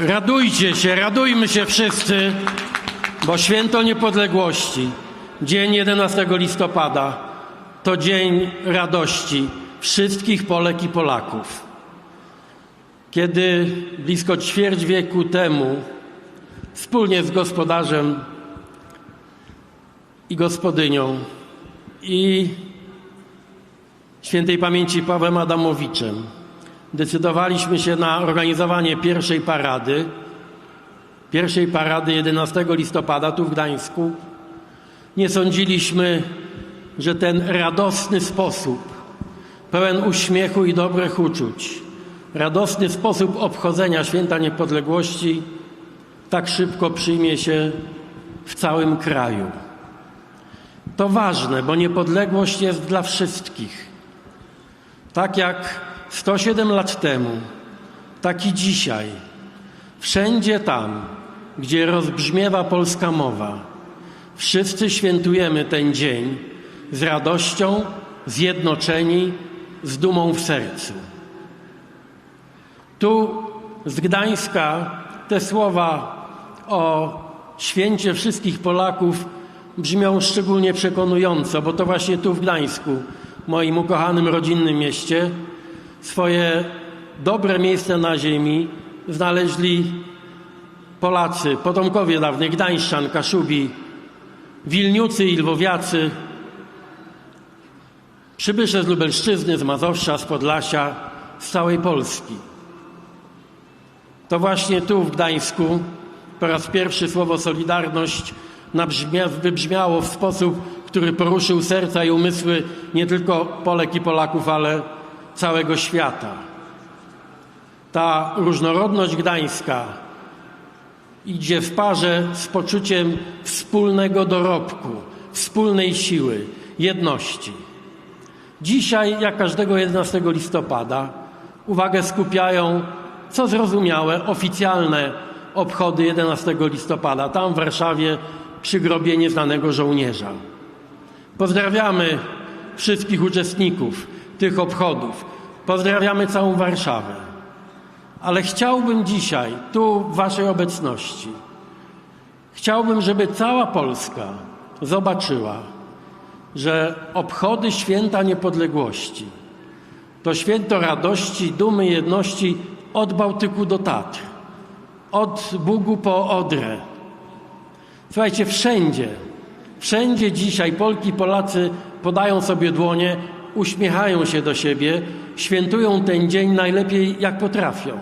Radujcie się, radujmy się wszyscy, bo święto niepodległości, dzień 11 listopada, to dzień radości wszystkich Polek i Polaków. Kiedy blisko ćwierć wieku temu wspólnie z gospodarzem i gospodynią i świętej pamięci Pawłem Adamowiczem decydowaliśmy się na organizowanie pierwszej parady, pierwszej parady 11 listopada tu w Gdańsku. Nie sądziliśmy, że ten radosny sposób, pełen uśmiechu i dobrych uczuć, radosny sposób obchodzenia święta niepodległości tak szybko przyjmie się w całym kraju. To ważne, bo niepodległość jest dla wszystkich. Tak jak 107 lat temu, tak i dzisiaj, wszędzie tam, gdzie rozbrzmiewa polska mowa, wszyscy świętujemy ten dzień z radością, zjednoczeni, z dumą w sercu. Tu z Gdańska te słowa o święcie wszystkich Polaków brzmią szczególnie przekonująco, bo to właśnie tu w Gdańsku, moim ukochanym rodzinnym mieście, swoje dobre miejsce na ziemi znaleźli Polacy, potomkowie dawnych Gdańszczan, Kaszubi, Wilniucy i Lwowiacy, przybysze z Lubelszczyzny, z Mazowsza, z Podlasia, z całej Polski. To właśnie tu w Gdańsku po raz pierwszy słowo Solidarność wybrzmiało w sposób, który poruszył serca i umysły nie tylko Polek i Polaków, ale całego świata. Ta różnorodność gdańska idzie w parze z poczuciem wspólnego dorobku, wspólnej siły, jedności. Dzisiaj, jak każdego 11 listopada, uwagę skupiają, co zrozumiałe, oficjalne obchody 11 listopada, tam w Warszawie przy grobie nieznanego żołnierza. Pozdrawiamy wszystkich uczestników tych obchodów. Pozdrawiamy całą Warszawę. Ale chciałbym dzisiaj, tu w Waszej obecności, chciałbym, żeby cała Polska zobaczyła, że obchody święta niepodległości to święto radości, dumy, jedności od Bałtyku do Tatr, od Bugu po Odrę. Słuchajcie, wszędzie, wszędzie dzisiaj Polki i Polacy podają sobie dłonie, uśmiechają się do siebie, świętują ten dzień najlepiej jak potrafią.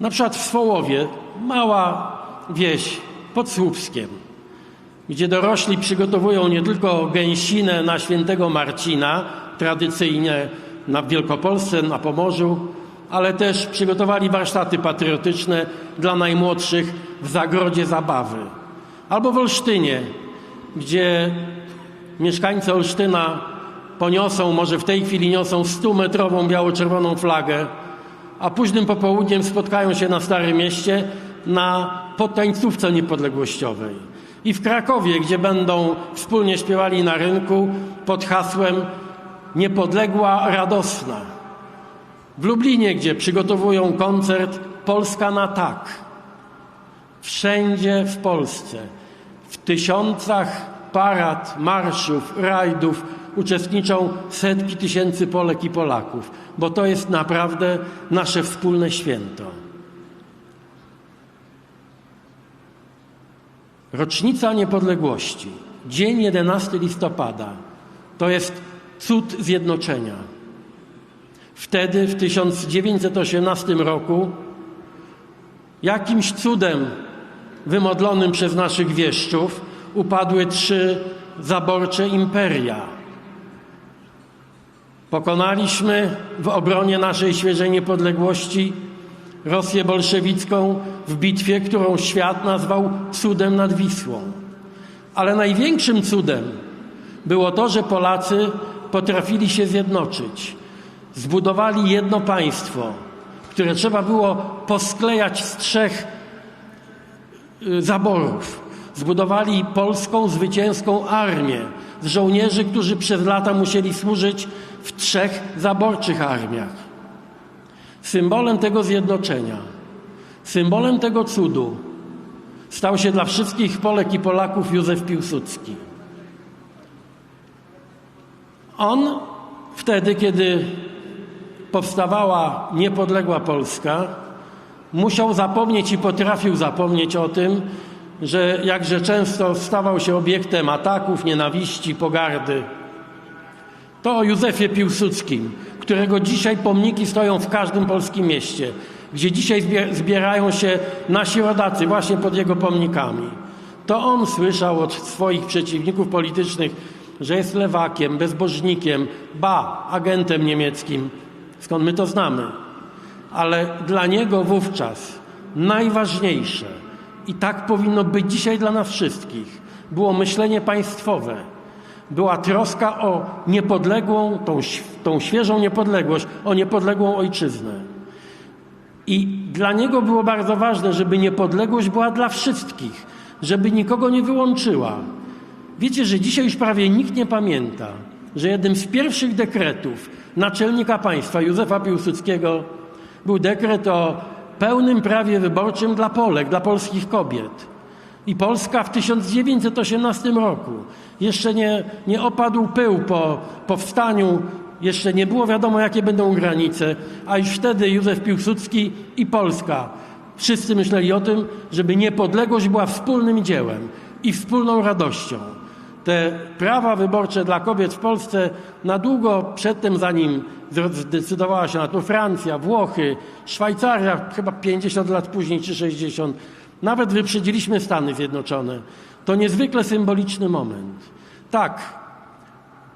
Na przykład w Swołowie, mała wieś pod Słupskiem, gdzie dorośli przygotowują nie tylko gęsinę na świętego Marcina, tradycyjnie na Wielkopolsce, na Pomorzu, ale też przygotowali warsztaty patriotyczne dla najmłodszych w Zagrodzie Zabawy. Albo w Olsztynie, gdzie mieszkańcy Olsztyna poniosą, może w tej chwili niosą 100-metrową biało-czerwoną flagę, a późnym popołudniem spotkają się na Starym Mieście na podtańcówce niepodległościowej. I w Krakowie, gdzie będą wspólnie śpiewali na rynku pod hasłem Niepodległa Radosna. W Lublinie, gdzie przygotowują koncert Polska na tak. Wszędzie w Polsce, w tysiącach parad, marszów, rajdów uczestniczą setki tysięcy Polek i Polaków, bo to jest naprawdę nasze wspólne święto. Rocznica niepodległości, dzień 11 listopada, to jest cud zjednoczenia. Wtedy, w 1918 roku, jakimś cudem wymodlonym przez naszych wieszczów, upadły trzy zaborcze imperia. Pokonaliśmy w obronie naszej świeżej niepodległości Rosję bolszewicką w bitwie, którą świat nazwał cudem nad Wisłą. Ale największym cudem było to, że Polacy potrafili się zjednoczyć. Zbudowali jedno państwo, które trzeba było posklejać z trzech y, zaborów. Zbudowali polską zwycięską armię z żołnierzy, którzy przez lata musieli służyć w trzech zaborczych armiach. Symbolem tego zjednoczenia Symbolem tego cudu stał się dla wszystkich Polek i Polaków Józef Piłsudski. On wtedy, kiedy powstawała niepodległa Polska, musiał zapomnieć i potrafił zapomnieć o tym, że jakże często stawał się obiektem ataków, nienawiści, pogardy. To o Józefie Piłsudskim, którego dzisiaj pomniki stoją w każdym polskim mieście, gdzie dzisiaj zbierają się nasi rodacy właśnie pod jego pomnikami. To on słyszał od swoich przeciwników politycznych, że jest lewakiem, bezbożnikiem, ba, agentem niemieckim. Skąd my to znamy? Ale dla niego wówczas najważniejsze i tak powinno być dzisiaj dla nas wszystkich było myślenie państwowe. Była troska o niepodległą, tą, tą świeżą niepodległość, o niepodległą ojczyznę. I dla niego było bardzo ważne, żeby niepodległość była dla wszystkich, żeby nikogo nie wyłączyła. Wiecie, że dzisiaj już prawie nikt nie pamięta, że jednym z pierwszych dekretów naczelnika państwa Józefa Piłsudskiego był dekret o pełnym prawie wyborczym dla Polek, dla polskich kobiet. I Polska w 1918 roku. Jeszcze nie, nie opadł pył po powstaniu, jeszcze nie było wiadomo, jakie będą granice, a już wtedy Józef Piłsudski i Polska. Wszyscy myśleli o tym, żeby niepodległość była wspólnym dziełem i wspólną radością. Te prawa wyborcze dla kobiet w Polsce na długo przedtem, zanim zdecydowała się na to Francja, Włochy, Szwajcaria, chyba 50 lat później czy 60, nawet wyprzedziliśmy Stany Zjednoczone. To niezwykle symboliczny moment. Tak,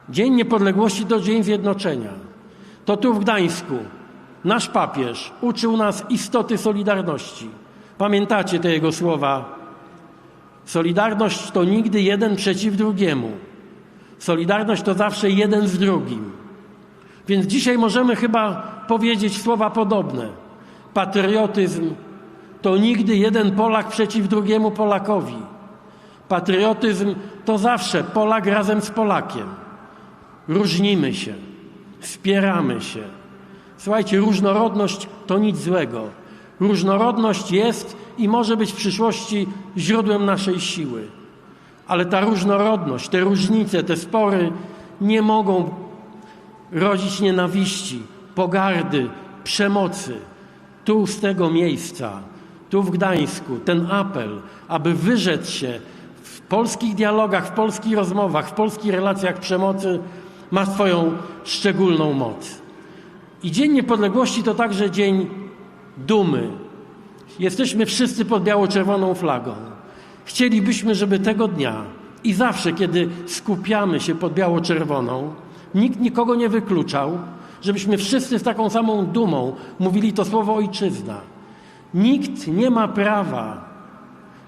Dzień Niepodległości to Dzień Zjednoczenia. To tu w Gdańsku nasz papież uczył nas istoty Solidarności. Pamiętacie te jego słowa Solidarność to nigdy jeden przeciw drugiemu. Solidarność to zawsze jeden z drugim. Więc dzisiaj możemy chyba powiedzieć słowa podobne. Patriotyzm to nigdy jeden Polak przeciw drugiemu Polakowi. Patriotyzm to zawsze Polak razem z Polakiem. Różnimy się, wspieramy się. Słuchajcie, różnorodność to nic złego. Różnorodność jest i może być w przyszłości źródłem naszej siły. Ale ta różnorodność, te różnice, te spory nie mogą rodzić nienawiści, pogardy, przemocy. Tu z tego miejsca, tu w Gdańsku, ten apel, aby wyrzec się w polskich dialogach, w polskich rozmowach, w polskich relacjach przemocy, ma swoją szczególną moc. I Dzień Niepodległości to także dzień dumy. Jesteśmy wszyscy pod biało-czerwoną flagą. Chcielibyśmy, żeby tego dnia i zawsze, kiedy skupiamy się pod biało-czerwoną, nikt nikogo nie wykluczał, żebyśmy wszyscy z taką samą dumą mówili to słowo ojczyzna. Nikt nie ma prawa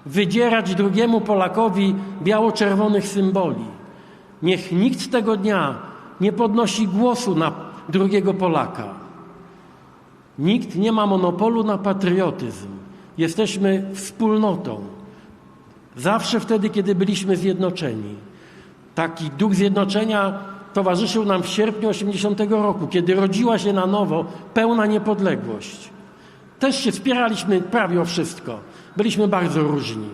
wydzierać drugiemu Polakowi biało-czerwonych symboli. Niech nikt tego dnia nie podnosi głosu na drugiego Polaka. Nikt nie ma monopolu na patriotyzm. Jesteśmy wspólnotą. Zawsze wtedy, kiedy byliśmy zjednoczeni. Taki duch zjednoczenia towarzyszył nam w sierpniu 80 roku, kiedy rodziła się na nowo pełna niepodległość. Też się spieraliśmy prawie o wszystko. Byliśmy bardzo różni,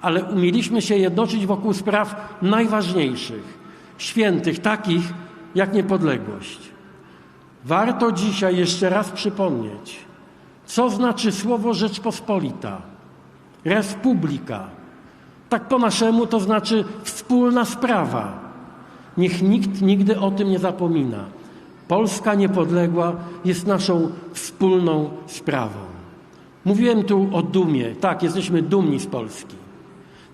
ale umieliśmy się jednoczyć wokół spraw najważniejszych, świętych, takich jak niepodległość. Warto dzisiaj jeszcze raz przypomnieć, co znaczy słowo Rzeczpospolita, Republika. Tak po naszemu to znaczy wspólna sprawa. Niech nikt nigdy o tym nie zapomina. Polska niepodległa jest naszą wspólną sprawą. Mówiłem tu o dumie. Tak, jesteśmy dumni z Polski.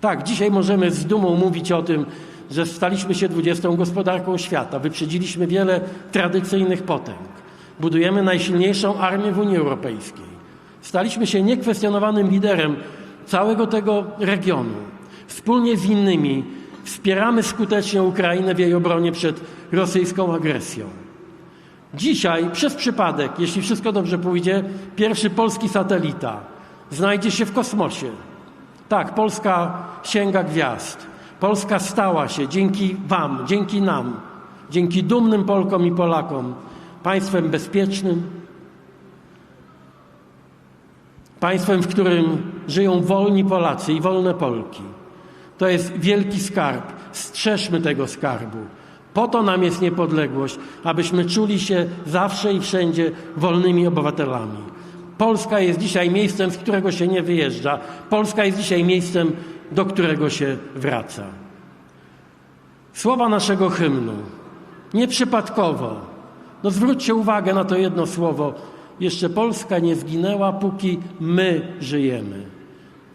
Tak, dzisiaj możemy z dumą mówić o tym, że staliśmy się 20 gospodarką świata, wyprzedziliśmy wiele tradycyjnych potęg. Budujemy najsilniejszą armię w Unii Europejskiej. Staliśmy się niekwestionowanym liderem całego tego regionu. Wspólnie z innymi wspieramy skutecznie Ukrainę w jej obronie przed rosyjską agresją. Dzisiaj, przez przypadek, jeśli wszystko dobrze pójdzie, pierwszy polski satelita znajdzie się w kosmosie. Tak, Polska sięga gwiazd. Polska stała się dzięki Wam, dzięki nam, dzięki dumnym Polkom i Polakom państwem bezpiecznym, Państwem, w którym żyją wolni Polacy i wolne Polki. To jest wielki skarb. Strzeżmy tego skarbu. Po to nam jest niepodległość, abyśmy czuli się zawsze i wszędzie wolnymi obywatelami. Polska jest dzisiaj miejscem, z którego się nie wyjeżdża. Polska jest dzisiaj miejscem, do którego się wraca. Słowa naszego hymnu. Nieprzypadkowo. No zwróćcie uwagę na to jedno słowo. Jeszcze Polska nie zginęła, póki my żyjemy.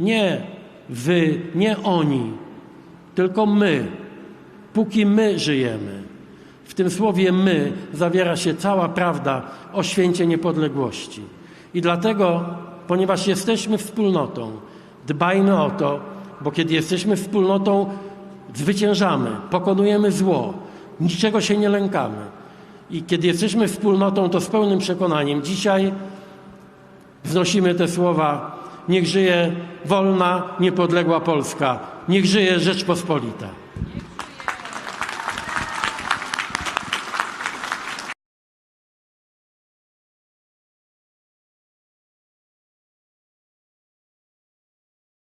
Nie wy, nie oni, tylko my. Póki my żyjemy. W tym słowie my zawiera się cała prawda o święcie niepodległości. I dlatego, ponieważ jesteśmy wspólnotą, dbajmy o to, bo kiedy jesteśmy wspólnotą, zwyciężamy, pokonujemy zło, niczego się nie lękamy. I kiedy jesteśmy wspólnotą, to z pełnym przekonaniem dzisiaj wznosimy te słowa: Niech żyje wolna, niepodległa Polska, niech żyje Rzeczpospolita.